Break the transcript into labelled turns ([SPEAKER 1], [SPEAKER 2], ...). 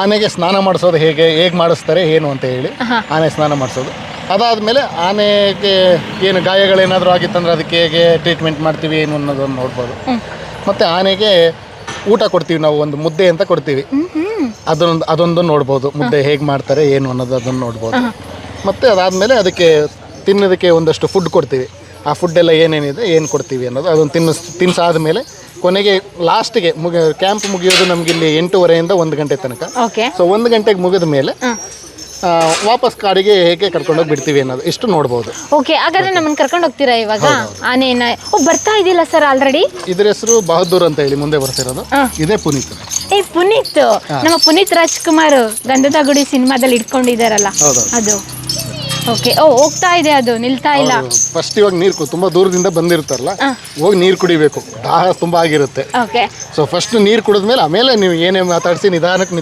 [SPEAKER 1] ಆನೆಗೆ ಸ್ನಾನ ಮಾಡಿಸೋದು ಹೇಗೆ ಹೇಗೆ ಮಾಡಿಸ್ತಾರೆ ಏನು ಅಂತ ಹೇಳಿ ಆನೆ ಸ್ನಾನ ಮಾಡಿಸೋದು. ಅದಾದಮೇಲೆ ಆನೆಗೆ ಏನು ಗಾಯಗಳೇನಾದರೂ ಆಗಿತ್ತಂದ್ರೆ ಅದಕ್ಕೆ ಹೇಗೆ ಟ್ರೀಟ್ಮೆಂಟ್ ಮಾಡ್ತೀವಿ ಏನು ಅನ್ನೋದನ್ನು ನೋಡ್ಬೋದು. ಮತ್ತು ಆನೆಗೆ ಊಟ ಕೊಡ್ತೀವಿ ನಾವು ಒಂದು ಮುದ್ದೆ ಅಂತ ಕೊಡ್ತೀವಿ. ಅದೊಂದು ಅದೊಂದು ನೋಡ್ಬೋದು ಮುದ್ದೆ ಹೇಗೆ ಮಾಡ್ತಾರೆ ಏನು ಅನ್ನೋದು ಅದನ್ನು ನೋಡ್ಬೋದು ಮತ್ತು ಅದಾದಮೇಲೆ ಅದಕ್ಕೆ ತಿನ್ನೋದಕ್ಕೆ ಒಂದಷ್ಟು ಫುಡ್ ಕೊಡ್ತೀವಿ. ಆ ಫುಡ್ ಎಲ್ಲ ಏನೇನಿದೆ ಏನು ಕೊಡ್ತೀವಿ ಅನ್ನೋದು ಅದನ್ನು ತಿನ್ನಿಸ್ ತಿನ್ಸಾದ ಮೇಲೆ ಕೊನೆಗೆ ಲಾಸ್ಟ್ಗೆ ಮುಗಿ ಕ್ಯಾಂಪ್ ಮುಗಿಯೋದು ನಮ್ಗೆ ಇಲ್ಲಿ ಎಂಟೂವರೆಯಿಂದ ಒಂದು ಗಂಟೆ ತನಕ.
[SPEAKER 2] ಓಕೆ
[SPEAKER 1] ಸೊ ಒಂದು ಗಂಟೆಗೆ ಮುಗಿದ ಮೇಲೆ ಆ, ವಾಪಸ್ ಕಾಡಿಗೆ ಹೇಗೆ ಕರ್ಕೊಂಡೋಗಿ ಬಿಡ್ತೀವಿ ಅನ್ನೋದು ಇಷ್ಟು ನೋಡ್ಬೋದು.
[SPEAKER 2] ಓಕೆ ಹಾಗಾದ್ರೆ ನಮ್ಮನ್ನ ಕರ್ಕೊಂಡು ಹೋಗ್ತೀರಾ ಇವಾಗ? ಆನೆಯನ್ನ ಓ ಬರ್ತಾ ಇದಿಲ್ಲ ಸರ್ ಆಲ್ರೆಡಿ
[SPEAKER 1] ಇದ್ರ ಹೆಸರು ಬಹದ್ದೂರ್ ಅಂತ ಹೇಳಿ ಮುಂದೆ ಬರ್ತಿರೋದು. ಇದೇ ಪುನೀತ್.
[SPEAKER 2] ಏ ಪುನೀತ್. ನಮ್ಮ ಪುನೀತ್ ರಾಜ್ಕುಮಾರ್ ಗಂಧದ ಗುಡಿ ಸಿನಿಮಾದಲ್ಲಿ ಇಟ್ಕೊಂಡಿದಾರಲ್ಲ
[SPEAKER 1] ಹೌದು.
[SPEAKER 2] ಅದು. ಓಕೆ ಓ ಹೋಗ್ತಾ ಇದೆ ಅದು ನಿಲ್ತಾ ಇಲ್ಲ.
[SPEAKER 1] ಫಸ್ಟ್ ಇವಾಗ ನೀರು ತುಂಬಾ ದೂರದಿಂದ ಬಂದಿರ್ತಾರಲ್ಲ ಹೋಗಿ ನೀರು ಕುಡಿಬೇಕು. ದಾಹ ತುಂಬಾ ಆಗಿರುತ್ತೆ.
[SPEAKER 2] ಓಕೆ
[SPEAKER 1] ಸೊ ಫಸ್ಟ್ ನೀರು ಕುಡಿದ್ಮೇಲೆ ಆಮೇಲೆ ನೀವು ಏನೇ ಮಾತಾಡಿಸಿ ನಿಧಾನಕ್ಕೆ